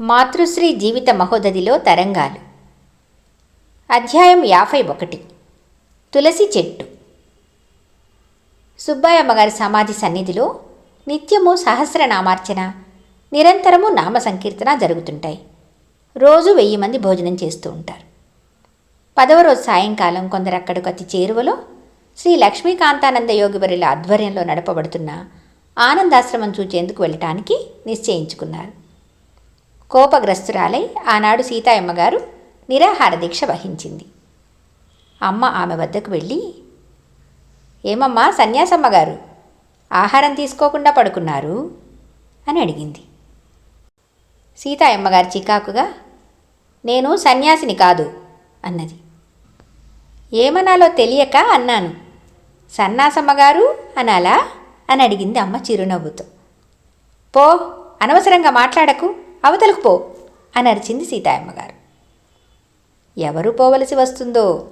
మాతృశ్రీ జీవిత మహోదధిలో తరంగాలు. అధ్యాయం యాభై ఒకటి. తులసి చెట్టు. సుబ్బాయమ్మగారి సమాధి సన్నిధిలో నిత్యము సహస్రనామార్చన నిరంతరము నామ సంకీర్తన జరుగుతుంటాయి. రోజు వెయ్యి మంది భోజనం చేస్తూ ఉంటారు. పదవ రోజు సాయంకాలం కొందరు అక్కడికతి చేరువలో శ్రీ లక్ష్మీకాంతానంద యోగివరుల ఆధ్వర్యంలో నడపబడుతున్న ఆనందాశ్రమం చూచేందుకు వెళ్ళటానికి నిశ్చయించుకున్నారు. కోపగ్రస్తురాలై ఆనాడు సీతాయమ్మగారు నిరాహార దీక్ష వహించింది. అమ్మ ఆమె వద్దకు వెళ్ళి ఏమమ్మా సన్యాసమ్మగారు ఆహారం తీసుకోకుండా పడుకున్నారు? అని అడిగింది. సీతాయమ్మగారు చికాకుగా నేను సన్యాసిని కాదు అన్నది. ఏమనాలో తెలియక అన్నాను. సన్నాసమ్మగారు అనాలా? అని అడిగింది అమ్మ చిరునవ్వుతో. పో అనవసరంగా మాట్లాడకు. అవతలకు పో అని అరిచింది సీతాయమ్మగారు. ఎవరు పోవలసి వస్తుందో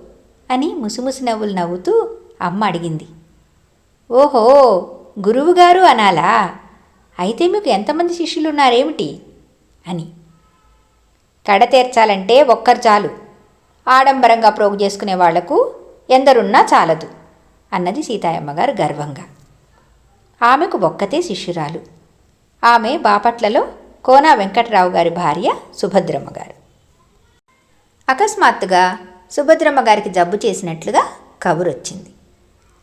అని ముసిముసి నవ్వులు నవ్వుతూ అమ్మ అడిగింది. ఓహో గురువుగారు అనాలా? అయితే మీకు ఎంతమంది శిష్యులు ఉన్నారేమిటి అని. కడ తీర్చాలంటే ఒక్కరు చాలు. ఆడంబరంగా ప్రోగు చేసుకునే వాళ్ళకు ఎందరున్నా చాలదు అన్నది సీతాయమ్మగారు గర్వంగా. ఆమెకు ఒక్కతే శిష్యురాలు. ఆమె బాపట్లలో కోనా వెంకటరావు గారి భార్య సుభద్రమ్మ గారు. అకస్మాత్తుగా సుభద్రమ్మ గారికి జబ్బు చేసినట్లుగా కబురొచ్చింది.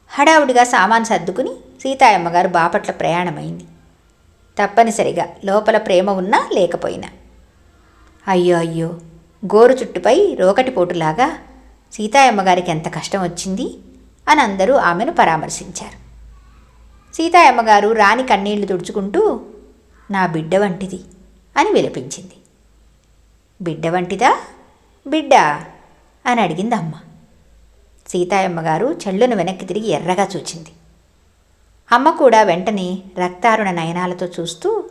హడావుడిగా సామాన్ సర్దుకుని సీతాయమ్మ గారు బాపట్ల ప్రయాణమైంది. తప్పనిసరిగా లోపల ప్రేమ ఉన్నా లేకపోయినా. అయ్యో అయ్యో గోరు చుట్టుపై రోకటిపోటులాగా సీతాయమ్మ గారికి ఎంత కష్టం వచ్చింది అని అందరూ ఆమెను పరామర్శించారు. సీతాయమ్మ గారు రాణి కన్నీళ్ళు తుడుచుకుంటూ నా బిడ్డ వంటిది అని విలపించింది. బిడ్డ వంటిదా? బిడ్డ? అని అడిగింది అమ్మ. సీతాయమ్మ గారు వెనక్కి తిరిగి ఎర్రగా చూచింది. అమ్మ కూడా వెంటనే రక్తారుణ నయనాలతో చూస్తూ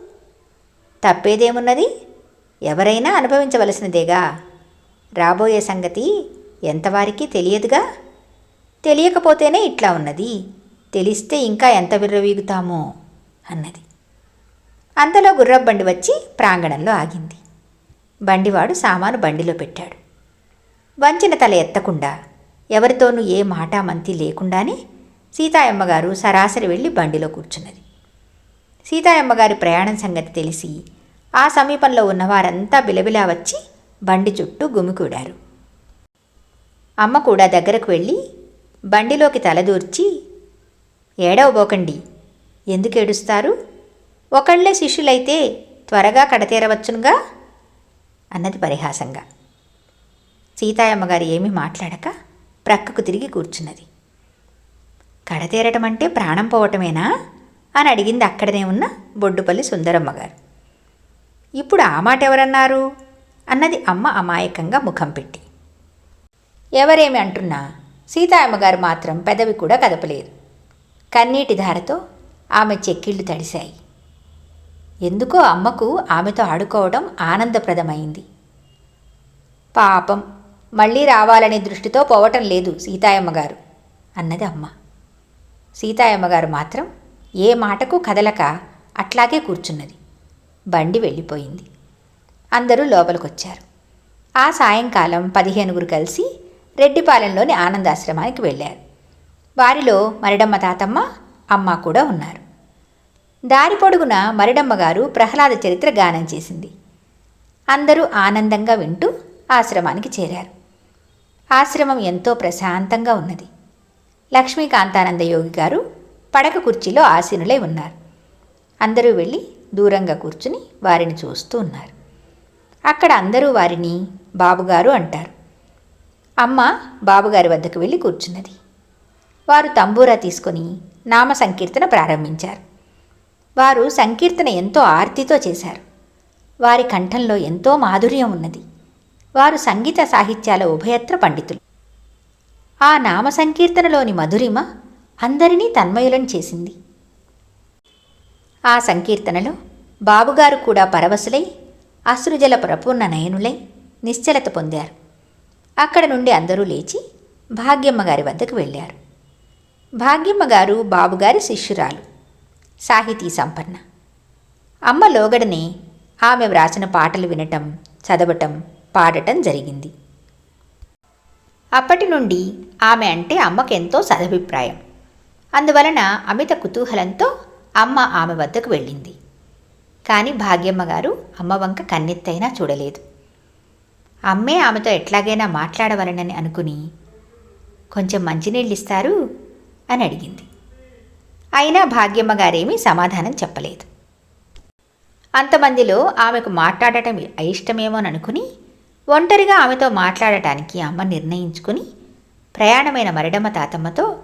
తప్పేదేమున్నది? ఎవరైనా అనుభవించవలసినదేగా? రాబోయే సంగతి ఎంతవారికి తెలియదుగా? తెలియకపోతేనే ఇట్లా ఉన్నది. తెలిస్తే ఇంకా ఎంత విర్రవీగుతామో అన్నది. అంతలో గుర్రబండి వచ్చి ప్రాంగణంలో ఆగింది. బండివాడు సామాను బండిలో పెట్టాడు. వంచిన తల ఎత్తకుండా ఎవరితోనూ ఏ మాట మంతి లేకుండానే సీతాయమ్మగారు సరాసరి వెళ్ళి బండిలో కూర్చున్నది. సీతాయమ్మగారి ప్రయాణం సంగతి తెలిసి ఆ సమీపంలో ఉన్నవారంతా బిలబిలా వచ్చి బండి చుట్టూ గుమికూడారు అమ్మ కూడా దగ్గరకు వెళ్ళి బండిలోకి తలదూర్చి ఏడవబోకండి ఎందుకు ఏడుస్తారు? ఒకళ్ళే శిష్యులైతే త్వరగా కడతేరవచ్చునుగా? అన్నది పరిహాసంగా. సీతాయమ్మగారు ఏమీ మాట్లాడక ప్రక్కకు తిరిగి కూర్చున్నది. కడతేరటం అంటే ప్రాణం పోవటమేనా? అని అడిగింది అక్కడనే ఉన్న బొడ్డుపల్లి సుందరమ్మ గారు ఇప్పుడు ఆ మాట ఎవరన్నారు అన్నది అమ్మ అమాయకంగా ముఖం పెట్టి. ఎవరేమి అంటున్నా? సీతాయమ్మగారు మాత్రం పెదవి కూడా కదపలేదు. కన్నీటి ధారతో ఆమె చెక్కిళ్ళు తడిశాయి. ఎందుకో అమ్మకు ఆమెతో ఆడుకోవడం ఆనందప్రదమైంది. పాపం మళ్ళీ రావాలనే దృష్టితో పోవటం లేదు సీతాయమ్మగారు అన్నది అమ్మ. సీతాయమ్మగారు మాత్రం ఏ మాటకు కదలక అట్లాగే కూర్చున్నది. బండి వెళ్ళిపోయింది. అందరూ లోపలికొచ్చారు. ఆ సాయంకాలం పదిహేనుగురు కలిసి రెడ్డిపాలెంలోని ఆనందాశ్రమానికి వెళ్ళారు. వారిలో మరిడమ్మ తాతమ్మ అమ్మ కూడా ఉన్నారు. దారి పొడుగున మరిడమ్మగారు ప్రహ్లాద చరిత్ర గానం చేసింది. అందరూ ఆనందంగా వింటూ ఆశ్రమానికి చేరారు. ఆశ్రమం ఎంతో ప్రశాంతంగా ఉన్నది. లక్ష్మీకాంతానంద యోగి గారు పడక కుర్చీలో ఆసీనులై ఉన్నారు. అందరూ వెళ్ళి దూరంగా కూర్చుని వారిని చూస్తూ ఉన్నారు. అక్కడ అందరూ వారిని బాబుగారు అంటారు. అమ్మ బాబుగారి వద్దకు వెళ్ళి కూర్చున్నది. వారు తంబూరా తీసుకొని నామ సంకీర్తన ప్రారంభించారు. వారు సంకీర్తన ఎంతో ఆర్తితో చేశారు. వారి కంఠంలో ఎంతో మాధుర్యం ఉన్నది. వారు సంగీత సాహిత్యాల ఉభయత్ర పండితులు. ఆ నామ సంకీర్తనలోని మధురిమ అందరినీ తన్మయులను చేసింది. ఆ సంకీర్తనలో బాబుగారు కూడా పరవశులై అశ్రుజల ప్రపూర్ణ నయనులై నిశ్చలత పొందారు. అక్కడ నుండి అందరూ లేచి భాగ్యమ్మగారి వద్దకు వెళ్ళారు. భాగ్యమ్మగారు బాబుగారి శిష్యురాలు. సాహితీ సంపన్న. అమ్మ లోగడని ఆమె వ్రాసిన పాటలు వినటం చదవటం పాడటం జరిగింది. అప్పటి నుండి ఆమె అంటే అమ్మకెంతో సదభిప్రాయం. అందువలన అమిత కుతూహలంతో అమ్మ ఆమె వద్దకు వెళ్ళింది. కానీ భాగ్యమ్మ గారు అమ్మ వంక కన్నెత్తైనా చూడలేదు. అమ్మే ఆమెతో ఎట్లాగైనా మాట్లాడవలనని అనుకుని కొంచెం మంచినీళ్ళు ఇస్తారు అని అడిగింది. అయినా భాగ్యమ్మ గారేమీ సమాధానం చెప్పలేదు. అంతమందిలో ఆమెకు మాట్లాడటం అయిష్టమేమోననుకుని ఒంటరిగా ఆమెతో మాట్లాడటానికి అమ్మ నిర్ణయించుకుని ప్రయాణమైన మరిడమ్మ తాతమ్మతో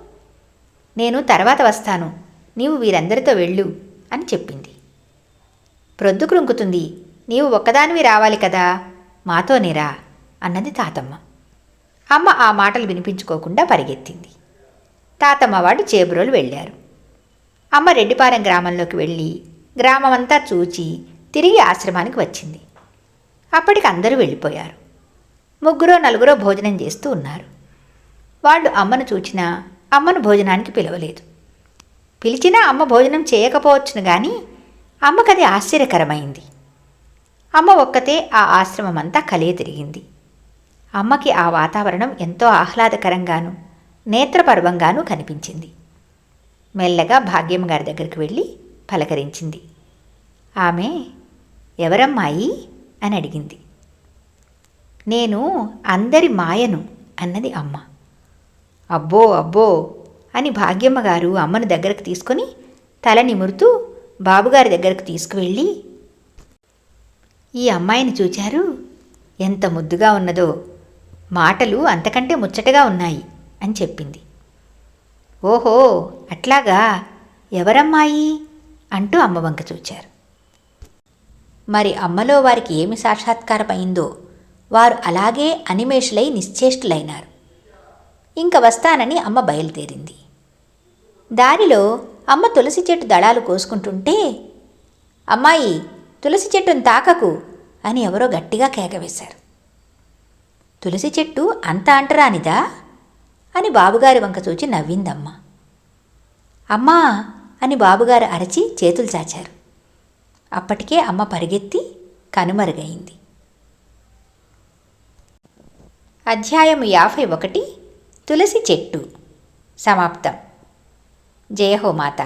నేను తర్వాత వస్తాను. నీవు వీరందరితో వెళ్ళు అని చెప్పింది. ప్రొద్దు కృంకుతుంది నీవు ఒక్కదానివి రావాలి కదా. మాతోనేరా అన్నది తాతమ్మ. అమ్మ ఆ మాటలు వినిపించుకోకుండా పరిగెత్తింది. తాతమ్మ వాడు చేబురోలు వెళ్ళారు. అమ్మ రెడ్డిపాలెం గ్రామంలోకి వెళ్ళి గ్రామమంతా చూచి తిరిగి ఆశ్రమానికి వచ్చింది. అప్పటికి అందరూ వెళ్ళిపోయారు. ముగ్గురో నలుగురో భోజనం చేస్తూ ఉన్నారు. వాళ్ళు అమ్మను చూచినా అమ్మను భోజనానికి పిలవలేదు. పిలిచినా అమ్మ భోజనం చేయకపోవచ్చును కానీ అమ్మకది ఆశ్చర్యకరమైంది. అమ్మ ఒక్కతే ఆ ఆశ్రమమంతా కలియ తిరిగింది. అమ్మకి ఆ వాతావరణం ఎంతో ఆహ్లాదకరంగాను నేత్రపర్వంగానూ కనిపించింది. మెల్లగా భాగ్యం గారి దగ్గరికి వెళ్ళి పలకరించింది. ఆమె ఎవరమ్మాయి? అని అడిగింది. నేను అందరి మాయను అన్నది అమ్మ. అబ్బో అబ్బో అని భాగ్యమ్మ గారు అమ్మను దగ్గరకు తీసుకొని తల నిమురుతూ బాబుగారి దగ్గరకు తీసుకువెళ్ళి ఈ అమ్మాయిని చూచారు? ఎంత ముద్దుగా ఉన్నదో. మాటలు అంతకంటే ముచ్చటగా ఉన్నాయి అని చెప్పింది. ఓహో అట్లాగా? ఎవరమ్మాయి? అంటూ అమ్మ వంక చూచారు. మరి అమ్మలో వారికి ఏమి సాక్షాత్కారమైందో వారు అలాగే అనిమేషులై నిశ్చేష్టులైనారు. ఇంక వస్తానని అమ్మ బయలుదేరింది. దారిలో అమ్మ తులసి చెట్టు దళాలు కోసుకుంటుంటే అమ్మాయి తులసి చెట్టును తాకకు అని ఎవరో గట్టిగా కేకవేశారు. తులసి చెట్టు అంత అంటరానిదా? అని బాబుగారి వంక చూచి నవ్విందమ్మ. అమ్మా అని బాబుగారు అరచి చేతులు చాచారు. అప్పటికే అమ్మ పరిగెత్తి కనుమరుగైంది. అధ్యాయం యాభై ఒకటి తులసి చెట్టు. సమాప్తం. జయ హో మాత.